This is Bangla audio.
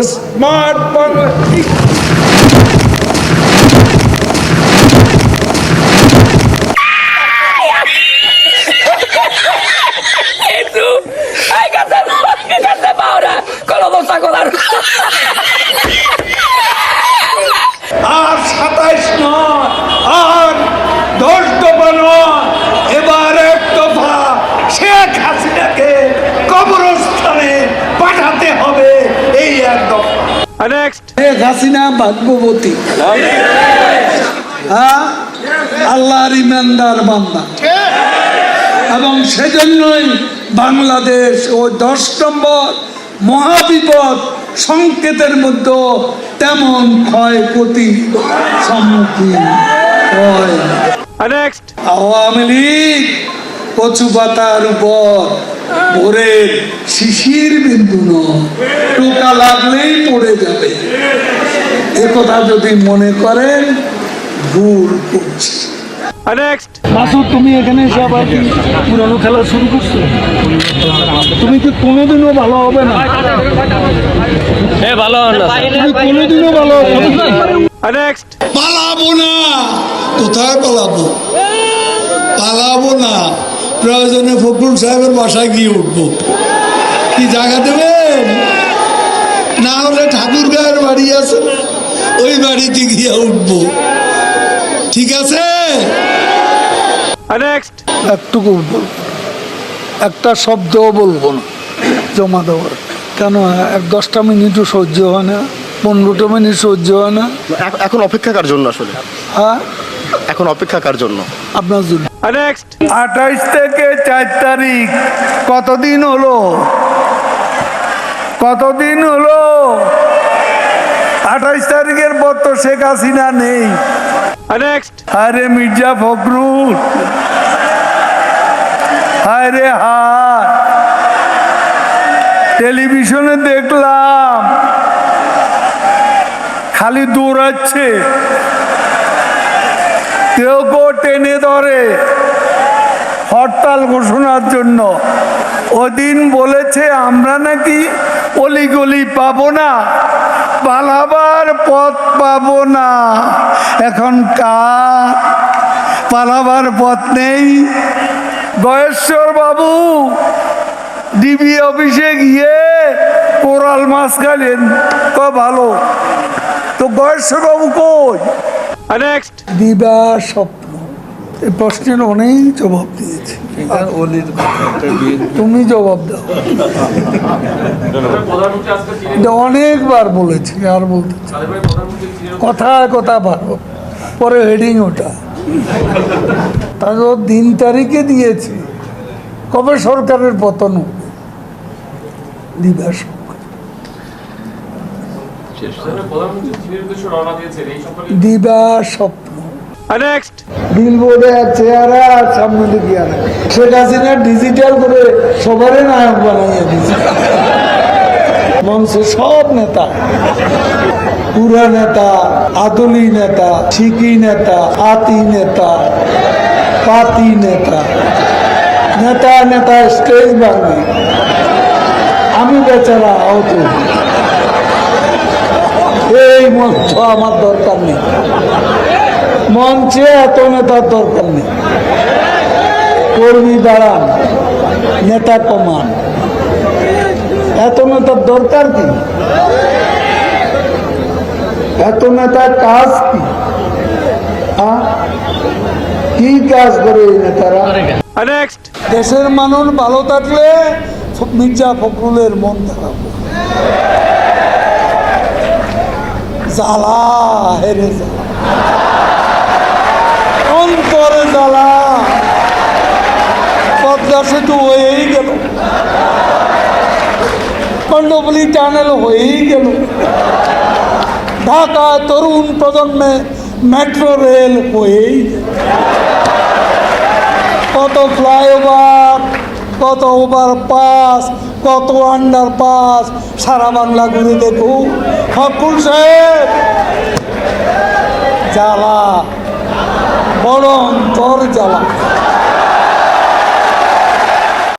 স্মার্ট বাংলা আর সাতাইশ নয় আর দশ দফা নয় এবার এক দফা শেখ হাসিনাকে কবরস্থানে পাঠাতে হবে এই এক শেখ হাসিনা ভাগ্যবতী। হ্যাঁ আল্লাহর ইমানদার বান্দা। এবং সেজন্যই বাংলাদেশ ও দশ নম্বর মহাবিপদ সংকেতের মধ্যে তেমন ক্ষয়ক্ষতি সম্মুখীন হয়। আওয়ামী লীগ কচু পাতার উপর ভোরের শিশির বিন্দু নয়। টোকা লাগলেই পড়ে যাবে। একথা যদি মনে করেন ভুল করছি। মাসুদ তুমি এখানে এসে আবার কি পুরানো খেলা শুরু করছ? তুমি কি কোনোদিনও ভালো হবে না? তুমি কোনোদিনও ভালো হবে পালাবো না কোথায় পালাবো? পালাবো না। প্রয়োজনে ফখরুল সাহেবের বাসায় গিয়ে উঠবো। কি জায়গা দেবেন? না হলে ঠাকুর গায়ের বাড়ি আছে ওই বাড়িতে গিয়ে উঠবো। ঠিক আছে? একটুকু একটা শব্দও বলব না জমা দেওয়ার। কেন এক দশটা মিনিটও সহ্য হয় না পনেরোটা মিনিট সহ্য হয় না। এখন অপেক্ষা কার জন্য আসলে? হ্যাঁ? এখন অপেক্ষা কার জন্য? আপনার জন্য। আঠাইশ থেকে চার তারিখ। কতদিন হলো? কতদিন হলো? আঠাইশ তারিখের পর তো শেখ হাসিনা নেই। আরে মির্জা ফখরুল। আরে হায়। টেলিভিশনে দেখলাম। খালি দৌড়াচ্ছে। কেউ কেউ টেনে ধরে হরতাল ঘোষণার জন্য। ওদিন বলেছে, আমরা নাকি অলিগলি পাবো না, পালাবার পথ পাব না। এখন কার পালাবার পথ নেই। গয়েশ্বর বাবু ডিবি অফিসে গিয়ে কোরাল মাছ খাইলেন। তো ভালো। তো গয়েশ্বর বাবু কই? দিবা স্বপ্ন। এই প্রশ্নের অনেক জবাব দিয়েছি। তুমি জবাব দাও। এটা অনেকবার বলেছি আর বলতে চাই। কথা কথা ভালো পরে হেডিং ওটা। তারপর দিন তারিখে দিয়েছি। কবে সরকারের পতন হবে? দিবা স্বপ্ন চেহারা সামনে দিকে আর শেখ হাসিনা ডিজিটাল করে সবারই নায়ক বানাইয়া মঞ্চে সব নেতা। পুরা নেতা আদলি নেতা ঠিকি নেতা আতি নেতা পাতি নেতা। নেতা নেতা স্টেজ ভাঙবে আমি বেচারা আহত। এই মঞ্চ আমার দরকার নেই। মঞ্চে এত নেতার দরকার নেই। কর্মী দাঁড়ান নেতা কমান। এত নেতার দরকার কি? এত নেতার কাজ কি? কি কাজ করে এই নেতারা? দেশের মানুষ ভালো থাকলে মির্জা ফখরুলের মন খারাপ। জ্বালা। হেরে অন্তরে জ্বালা। পদ্মা সেতু হয়েই গেল। কণ্ডবলি টানেল হয়েই গেল। ঢাকা তরুণ প্রজন্মে মেট্রো রেল হয়েই কত ফ্লাইওভার, কত ওভার পাস কত আন্ডার পাস সারা বাংলা ঘুরে দেখুন। ফকুল সাহেব। জ্বালা। বড় অন্তর জ্বালা।